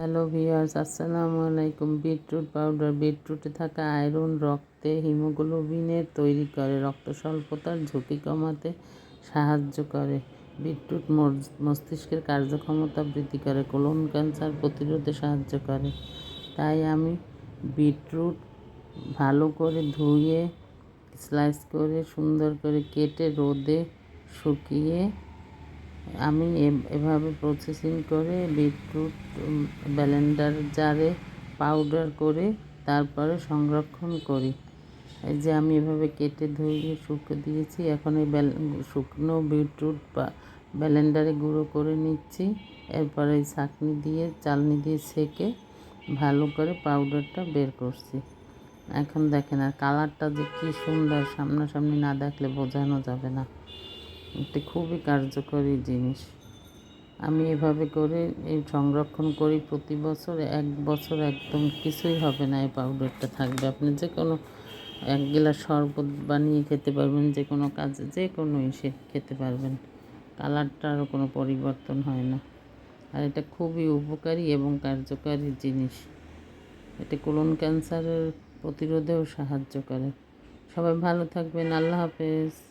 Hello viewers, আসসালামু আলাইকুম। Beetroot powder, বিটরুটে থাকা আয়রন রক্তে হিমোগ্লোবিনের তৈরি করে। রক্ত স্বল্পতার ঝুঁকি কমাতে সাহায্য করে। বিটরুট মস্তিষ্কের কার্যক্ষমতা বৃদ্ধি করে, কোলন ক্যান্সার প্রতিরোধে সাহায্য করে। তাই আমি বিটরুট ভালো করে ধুয়ে, স্লাইস করে, সুন্দর করে কেটে, রোদে শুকিয়ে আমি এভাবে প্রসেসিং করে বিটরুট ব্লেন্ডার জারে পাউডার করে তারপরে সংরক্ষণ করি। এই যে আমি এভাবে কেটে ধুয়ে শুকো দিয়েছি, এখন এই শুকনো বিটরুট ব্লেন্ডারে গুঁড়ো করে নিচ্ছি। এরপরে এই ছাঁকনি দিয়ে, চালনি দিয়ে সেকে ভালো করে পাউডারটা বের করছি। এখন দেখেন আর কালারটা যে কী সুন্দর, সামনাসামনি না দেখলে বোঝানো যাবে না। এটি খুবই কার্যকরী জিনিস। আমি এভাবে করে এই সংরক্ষণ করি প্রতি বছর, এক বছর একদম কিছুই হবে না এই পাউডারটা থাকবে। আপনি যে কোনো এক গিলাস শরবত বানিয়ে খেতে পারবেন যে কোনো কাজে যে কোনো এসে খেতে পারবেন। কালারটারও কোনো পরিবর্তন হয় না। আর এটা খুবই উপকারী এবং কার্যকারী জিনিস। এটা কোলন ক্যান্সারের প্রতিরোধেও সাহায্য করে। সবাই ভালো থাকবেন। আল্লাহ হাফেজ।